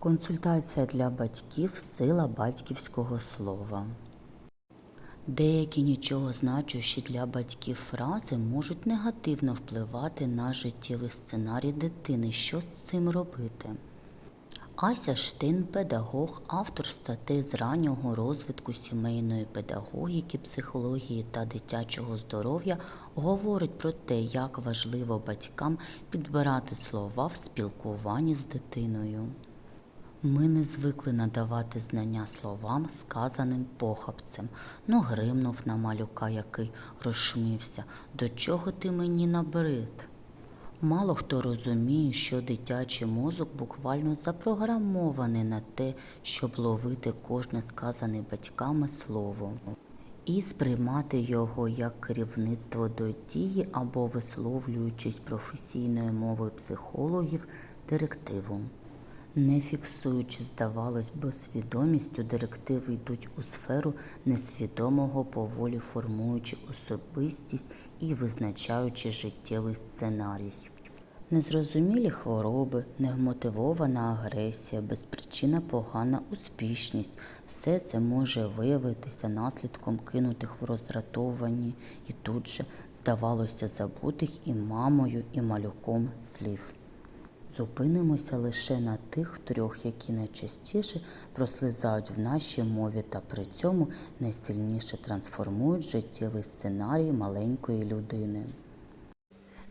Консультація для батьків сила батьківського слова. Деякі нічого значущі для батьків фрази можуть негативно впливати на життєвий сценарій дитини. Що з цим робити? Ася Штин, педагог, автор статей з раннього розвитку сімейної педагогіки, психології та дитячого здоров'я, говорить про те, як важливо батькам підбирати слова в спілкуванні з дитиною. Ми не звикли надавати знання словам, сказаним похапцем. Ну, гримнув на малюка, який розшумівся. До чого ти мені набрид? Мало хто розуміє, що дитячий мозок буквально запрограмований на те, щоб ловити кожне сказане батьками слово і сприймати його як керівництво до дії або висловлюючись професійною мовою психологів директиву. Не фіксуючи, здавалось би, свідомістю, директиви йдуть у сферу несвідомого, поволі формуючи особистість і визначаючи життєвий сценарій. Незрозумілі хвороби, невмотивована агресія, безпричинна погана успішність все це може виявитися наслідком кинутих в роздратовані і тут же, здавалося, забутих і мамою, і малюком слів. Зупинимося лише на тих трьох, які найчастіше прослизають в нашій мові та при цьому найсильніше трансформують життєвий сценарій маленької людини.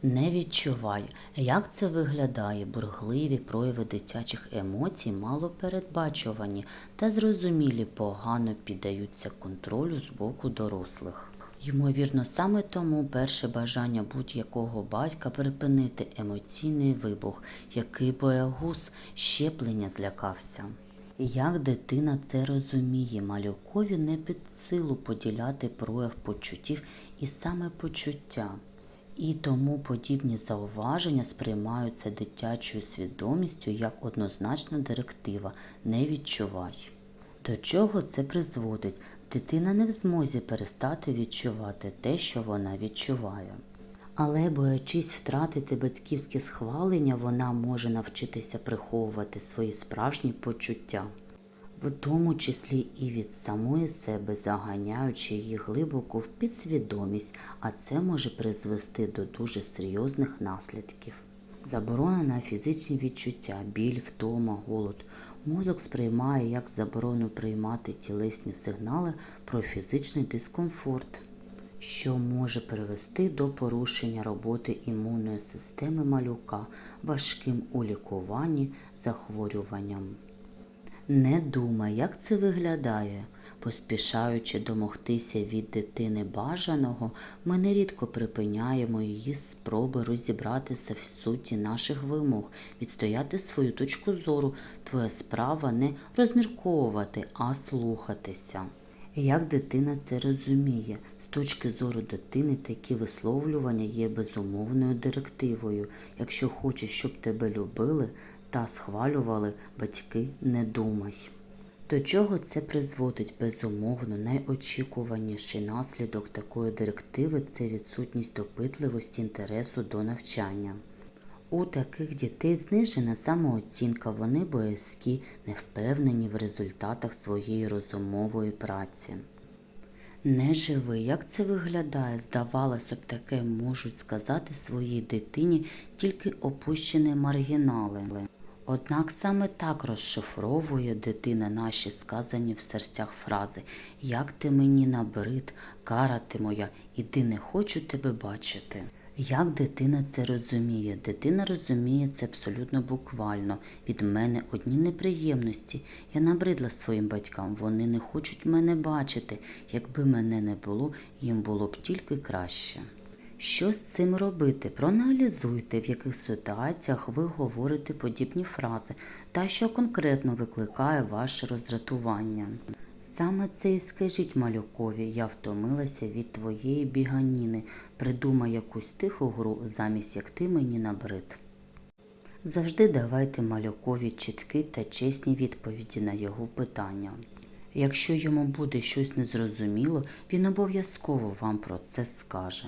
Не відчувай, як це виглядає, бурхливі прояви дитячих емоцій малопередбачувані та зрозумілі погано піддаються контролю з боку дорослих. Ймовірно, саме тому перше бажання будь-якого батька припинити емоційний вибух, який боягуз щеплення злякався. Як дитина це розуміє, малюкові не під силу поділяти прояв почуттів і саме почуття. І тому подібні зауваження сприймаються дитячою свідомістю як однозначна директива не відчувай. До чого це призводить? Дитина не в змозі перестати відчувати те, що вона відчуває. Але, боячись втратити батьківське схвалення, вона може навчитися приховувати свої справжні почуття, в тому числі і від самої себе, заганяючи її глибоко в підсвідомість, а це може призвести до дуже серйозних наслідків. Заборона на фізичні відчуття, біль, втома, голод. Мозок сприймає як заборону приймати тілесні сигнали про фізичний дискомфорт, що може привести до порушення роботи імунної системи малюка, важким у лікуванні захворюванням. Не думай, як це виглядає. Поспішаючи домогтися від дитини бажаного, ми нерідко припиняємо її спроби розібратися в суті наших вимог, відстояти свою точку зору. Твоя справа не розмірковувати, а слухатися. Як дитина це розуміє? З точки зору дитини такі висловлювання є безумовною директивою. Якщо хочеш, щоб тебе любили та схвалювали батьки, не думай. До чого це призводить? Безумовно, найочікуваніший наслідок такої директиви це відсутність допитливості інтересу до навчання. У таких дітей знижена самооцінка, вони боязкі, невпевнені в результатах своєї розумової праці. Не живи, як це виглядає? Здавалося б, таке можуть сказати своїй дитині тільки опущені маргінали. Однак саме так розшифровує дитина наші сказані в серцях фрази Як ти мені набрид, кара ти моя, іди не хочу тебе бачити. Як дитина це розуміє? Дитина розуміє це абсолютно буквально. Від мене одні неприємності. Я набридла своїм батькам, вони не хочуть мене бачити. Якби мене не було, їм було б тільки краще. Що з цим робити? Проаналізуйте, в яких ситуаціях ви говорите подібні фрази та що конкретно викликає ваше роздратування. Саме це і скажіть малюкові, я втомилася від твоєї біганіни, придумай якусь тиху гру, замість як ти мені набрид. Завжди давайте малюкові чіткі та чесні відповіді на його питання. Якщо йому буде щось незрозуміло, він обов'язково вам про це скаже.